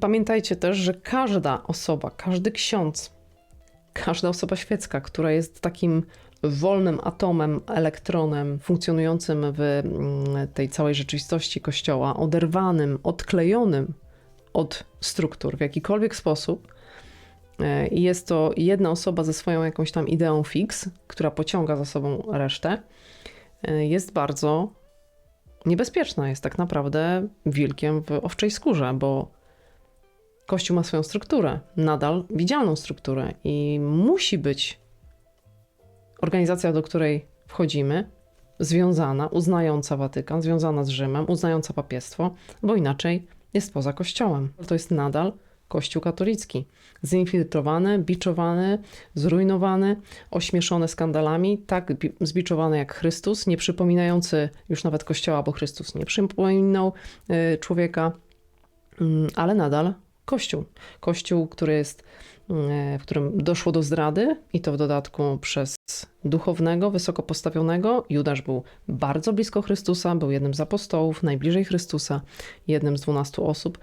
Pamiętajcie też, że każda osoba, każdy ksiądz, każda osoba świecka, która jest takim wolnym atomem, elektronem funkcjonującym w mm, tej całej rzeczywistości Kościoła, oderwanym, odklejonym od struktur w jakikolwiek sposób, e, i jest to jedna osoba ze swoją jakąś tam ideą fix, która pociąga za sobą resztę, e, jest bardzo niebezpieczna. Jest tak naprawdę wilkiem w owczej skórze, bo Kościół ma swoją strukturę, nadal widzialną strukturę i musi być organizacja, do której wchodzimy, związana, uznająca Watykan, związana z Rzymem, uznająca papiestwo, bo inaczej jest poza Kościołem. To jest nadal Kościół katolicki. Zinfiltrowany, biczowany, zrujnowany, ośmieszony skandalami, tak bi- zbiczowany jak Chrystus, nie przypominający już nawet Kościoła, bo Chrystus nie przypominał y, człowieka, Mm, ale nadal Kościół. Kościół, który jest, mm, w którym doszło do zdrady i to w dodatku przez duchownego, wysoko postawionego. Judasz był bardzo blisko Chrystusa, był jednym z apostołów, najbliżej Chrystusa, jednym z dwunastu osób.